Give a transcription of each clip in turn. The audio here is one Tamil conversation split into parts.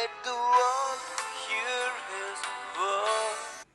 let go.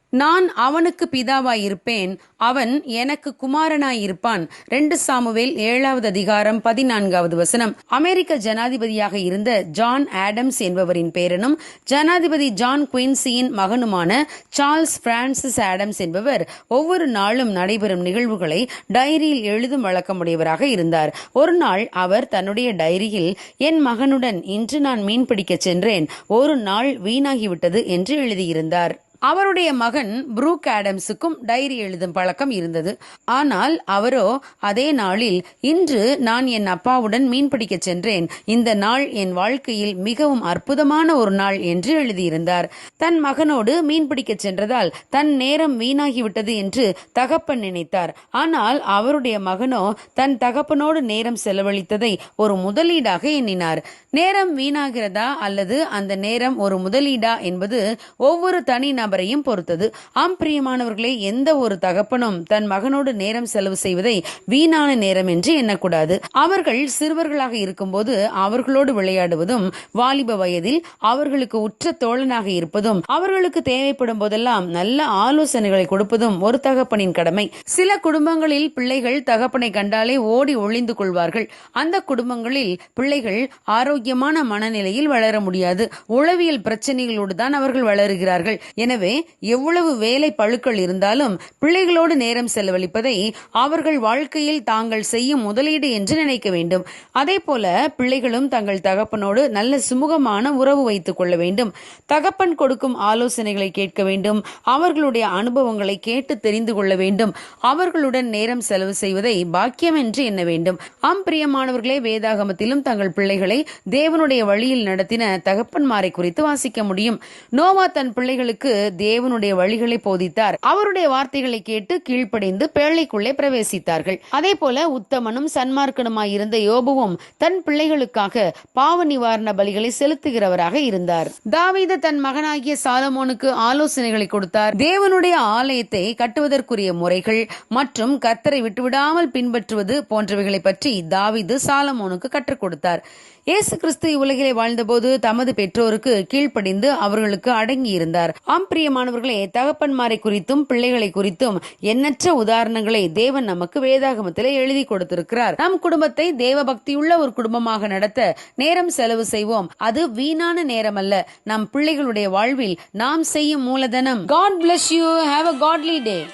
நான் அவனுக்கு பிதாவாயிருப்பேன் அவன் எனக்கு குமாரனாய் இருப்பான் ரெண்டு சாமுவேல் ஏழாவது அதிகாரம் பதினான்காவது வசனம். அமெரிக்க ஜனாதிபதியாக இருந்த ஜான் ஆடம்ஸ் என்பவரின் பேரனும் ஜனாதிபதி ஜான் குயின்சியின் மகனுமான சார்ல்ஸ் பிரான்சிஸ் ஆடம்ஸ் என்பவர் ஒவ்வொரு நாளும் நடைபெறும் நிகழ்வுகளை டைரியில் எழுதும் வழக்கமுடையவராக இருந்தார். ஒரு நாள் அவர் தன்னுடைய டைரியில் என் மகனுடன் இன்று நான் மீன் பிடிக்கச் சென்றேன். ஒரு நாள் வீணாகிவிட்டது என்று எழுதியிருந்தார். அவருடைய மகன் புரூக் ஆடம்ஸுக்கும் டைரி எழுதும் பழக்கம் இருந்தது. ஆனால் அவரோ அதே நாளில் இன்று நான் என் அப்பாவுடன் மீன் பிடிக்க சென்றேன். இந்த நாள் என் வாழ்க்கையில் மிகவும் அற்புதமான ஒரு நாள் என்று எழுதியிருந்தார். தன் மகனோடு மீன் பிடிக்க சென்றதால் தன் நேரம் வீணாகிவிட்டது என்று தகப்பன் நினைத்தார். ஆனால் அவருடைய மகனோ தன் தகப்பனோடு நேரம் செலவழித்ததை ஒரு முதலீடாக எண்ணினார். நேரம் வீணாகிறதா அல்லது அந்த நேரம் ஒரு முதலீடா என்பது ஒவ்வொரு தனி நபரையும் பொறுத்தது. ஆம் பிரியமானவர்களே எந்த ஒரு தகப்பனும் தன் மகனோடு நேரம் செலவு செய்வதை வீணான நேரம் என்று எண்ணக்கூடாது. அவர்கள் சிறுவர்களாக இருக்கும்போது அவர்களோடு விளையாடுவதும் வாலிப வயதில் அவர்களுக்கு உற்ற தோழனாக இருப்பதும் அவர்களுக்கு தேவைப்படும் போதெல்லாம் நல்ல ஆலோசனைகளை கொடுப்பதும் ஒரு தகப்பனின் கடமை. சில குடும்பங்களில் பிள்ளைகள் தகப்பனை கண்டாலே ஓடி ஒளிந்து கொள்வார்கள். அந்த குடும்பங்களில் பிள்ளைகள் ஆரோக்கியமான மனநிலையில் வளர முடியாது. உளவியல் பிரச்சனைகளோடு தான் அவர்கள் வளருகிறார்கள். எனவே எவ்வளவு வேலை பழுக்கள் இருந்தாலும் பிள்ளைகளோடு நேரம் செலவழிப்பதை அவர்கள் வாழ்க்கையில் தாங்கள் செய்யும் முதலீடு என்று நினைக்க வேண்டும். அதே போல பிள்ளைகளும் தங்கள் தகப்பனோடு நல்ல சுமூகமான உறவு வைத்துக் கொள்ள வேண்டும். தகப்பன் கொடுக்கும் ஆலோசனைகளை கேட்க வேண்டும். அவர்களுடைய அனுபவங்களை கேட்டு தெரிந்து கொள்ள வேண்டும். அவர்களுடன் நேரம் செலவு செய்வதை பாக்கியம் என்று எண்ண வேண்டும். ஆம் பிரியமானவர்களே வேதாகமத்திலும் தங்கள் பிள்ளைகளை தேவனுடைய வழியில் நடத்தின தகப்பன்மாரை குறித்து வாசிக்க முடியும். நோவா தன் பிள்ளைகளுக்கு தேவனுடைய வழிகளை போதித்தார். அவருடைய வார்த்தைகளை கேட்டு கீழ்ப்படைந்து பேழைக்குள்ளே பிரவேசித்தார்கள். அதே போல உத்தமனும் சன்மார்க்கனுமாய் இருந்த யோபுவும் தன் பிள்ளைகளுக்காக பாவ நிவாரண பலிகளை செலுத்துகிறவராக இருந்தார். தாவீது தன் மகனாகிய சாலமோனுக்கு ஆலோசனைகளை கொடுத்தார். தேவனுடைய ஆலயத்தை கட்டுவதற்குரிய முறைகள் மற்றும் கர்த்தரை விட்டுவிடாமல் பின்பற்றுவது போன்றவைகளை பற்றி தாவிது சாலமோனுக்கு கற்றுக் கொடுத்தார். இயேசு கிறிஸ்து இவ்வுலகிலே வாழ்ந்தபோது தமது பெற்றோருக்கு கீழ்ப்படிந்து அவர்களுக்கு அடங்கியிருந்தார். ஆம் பிரியமானவர்களே தகப்பன்மாரை குறித்தும் பிள்ளைகளை குறித்தும் எண்ணற்ற உதாரணங்களை தேவன் நமக்கு வேதாகமத்திலே எழுதி கொடுத்திருக்கிறார். நம் குடும்பத்தை தேவ பக்தியுள்ள ஒரு குடும்பமாக நடத்த நேரம் செலவு செய்வோம். அது வீணான நேரம் அல்ல நம் பிள்ளைகளுடைய வாழ்வில் நாம் செய்யும் மூலதனம். God bless you have a godly day